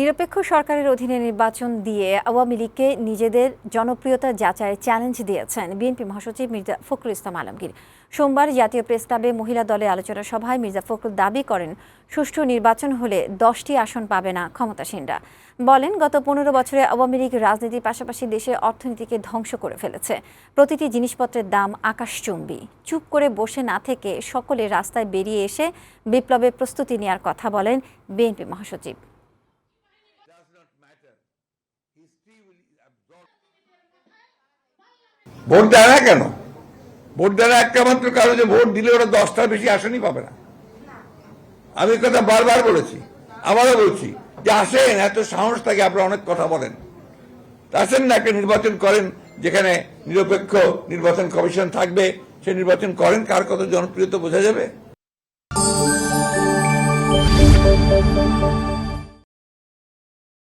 নিরপেক্ষ সরকারের অধীনে নির্বাচন দিয়ে আওয়ামী লীগকে নিজেদের জনপ্রিয়তা যাচাইয়ের চ্যালেঞ্জ দিয়েছেন বিএনপি মহাসচিব মির্জা ফখরুল ইসলাম আলমগীর। সোমবার জাতীয় প্রেস ক্লাবে মহিলা দলের আলোচনা সভায় মির্জা ফখরুল দাবি করেন, সুষ্ঠু নির্বাচন হলে দশটি আসন পাবে না ক্ষমতাসীনরা। বলেন, গত পনেরো বছরে আওয়ামী লীগ রাজনীতির পাশাপাশি দেশের অর্থনীতিকে ধ্বংস করে ফেলেছে। প্রতিটি জিনিসপত্রের দাম আকাশচুম্বী। চুপ করে বসে না থেকে সকলে রাস্তায় বেরিয়ে এসে বিপ্লবের প্রস্তুতি নেওয়ার কথা বলেন বিএনপি মহাসচিব। ভোট দেয় না কেন? ভোট দেয় না একটা কারণ যে ভোট দিলে ওরা দশটার বেশি আসনই পাবে না। আমি কথা বারবার বলেছি, আবারও বলছি যে আসেন, এত সাহস থাকে, আপনারা অনেক কথা বলেন। আসেন না একটা নির্বাচন করেন, যেখানে নিরপেক্ষ নির্বাচন কমিশন থাকবে সে নির্বাচন করেন, কার কত জনপ্রিয়তা বোঝা যাবে?